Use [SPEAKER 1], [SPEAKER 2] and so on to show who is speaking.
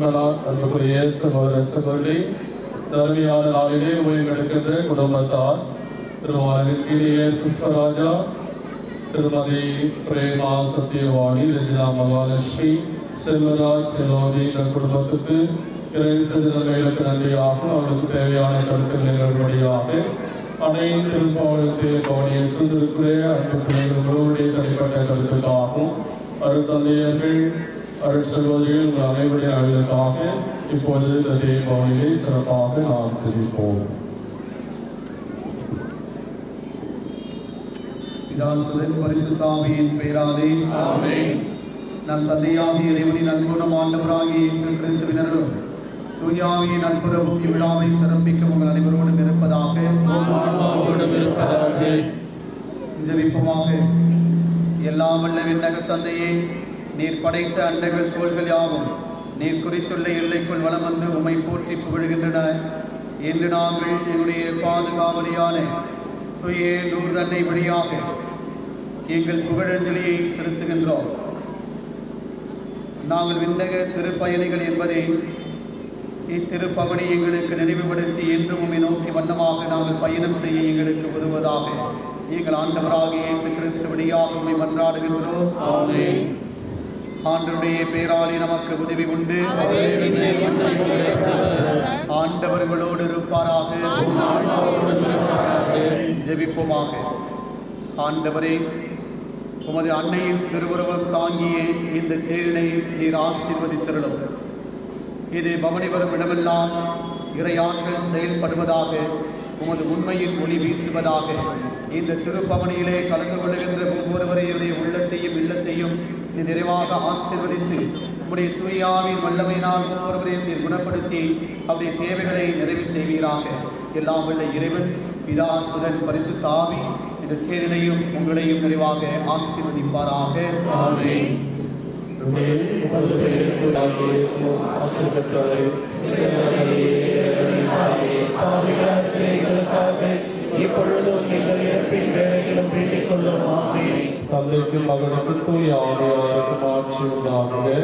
[SPEAKER 1] அன்பனால் அன்புக்குரிய சகோதர சகோதரி தர்மியான நாளிலே ஓய்வெடுக்கின்ற குடும்பத்தார் திருவாரூர் புஷ்பராஜா திருமதி பிரேமா சத்யவாணி ரஜினா மகாலட்சுமி செல்வராஜ் செல்வாதி இந்த குடும்பத்துக்கு இறைசு நிலைகளுக்கு நன்றியாக அவருக்கு தேவையான கருத்துக்களை நிறைவேறியாக அனைத்து திருப்பாவளத்தை கவனிய சுந்திருக்கிற அன்பு பிள்ளைகள் தனிப்பட்ட கருத்துக்காகவும் அருத்தந்தையர்கள் அருட்சகோதரிகள் உங்கள் அனைவருடைய அழிவுக்காக இப்பொழுது இந்த தேவாவிலே சிறப்பாக நாம் தெரிவிப்போம்.
[SPEAKER 2] பிதாசுதன் பரிசுத்தாவியின் பெயராலே நம் தந்தையாகிய இறைவனின் அன்புணம் ஆண்டவராகிய இயேசு கிறிஸ்துவின் அருளும் தூயாவியின் அன்புறவும் இவ்விழாவை சிறப்பிக்க உங்கள் அனைவரோடும் இருப்பதாக ஜெபிப்போமாக. எல்லாம் வல்ல விண்ணக தந்தையே நீர் படைத்த அண்டங்கள் கோள்கள் யாவும்? நீர் குறித்துள்ள எல்லைக்குள் வளம் வந்து உம்மை போற்றி புகழ்கின்றன. என்று நாங்கள் எங்களுடைய பாதுகாவலியான துய நூறு தன்னை வழியாக எங்கள் புகழஞ்சலியை செலுத்துகின்றோம். நாங்கள் விண்ணக திருப்பயணிகள் என்பதை இத்திருப்பவனி எங்களுக்கு நினைவுபடுத்தி என்றும் உம்மை நோக்கி வண்ணமாக நாங்கள் பயணம் செய்ய எங்களுக்கு உதவுவதாக எங்கள் ஆண்டவராகிய இயேசு கிறிஸ்து வழியாக உண்மை மன்றாடுகின்றோம். ஆண்டவருடைய பேராலே நமக்கு உதவி உண்டு. ஆண்டவர்களோடு இருப்பாராக. ஜெபிப்போமாக. ஆண்டவரே உமது அன்னையின் திருவுருவம் தாங்கிய இந்த தேரினை நீர் ஆசீர்வதித்திருளும். இது பவனி வரும் இடமெல்லாம் இறையாற்றல் செயல்படுவதாக உமது உண்மையின் ஒளி வீசுவதாக இந்த திருப்பவனியிலே கலந்து கொள்ளுகின்ற ஒவ்வொருவரையுடைய உள்ளத்தையும் இல்லத்தையும் நீ நிறைவாக ஆசிர்வதித்து உம்முடைய தூயாவின் வல்லமையினால் ஒவ்வொருவரையும் நீர் குணப்படுத்தி அவருடைய தேவைகளை நிறைவு செய்வீராக. எல்லாம் உள்ள இறைவன் பிதா சுதன் பரிசுத்த ஆவி இந்த தேரினையும் உங்களையும் நிறைவாக ஆசிர்வதிப்பாராக.
[SPEAKER 3] இப்பொழுதும் நீங்கள் இறப்பின் வேலைகளும் வேண்டிக் கொள்ளுமா?
[SPEAKER 1] ದೇವತೆ ಮಗನಕ್ಕೂ ಯಾರು
[SPEAKER 3] ಯಾರು ಮಾಕ್ಷಿಯುಂಟಾಗಿದೆ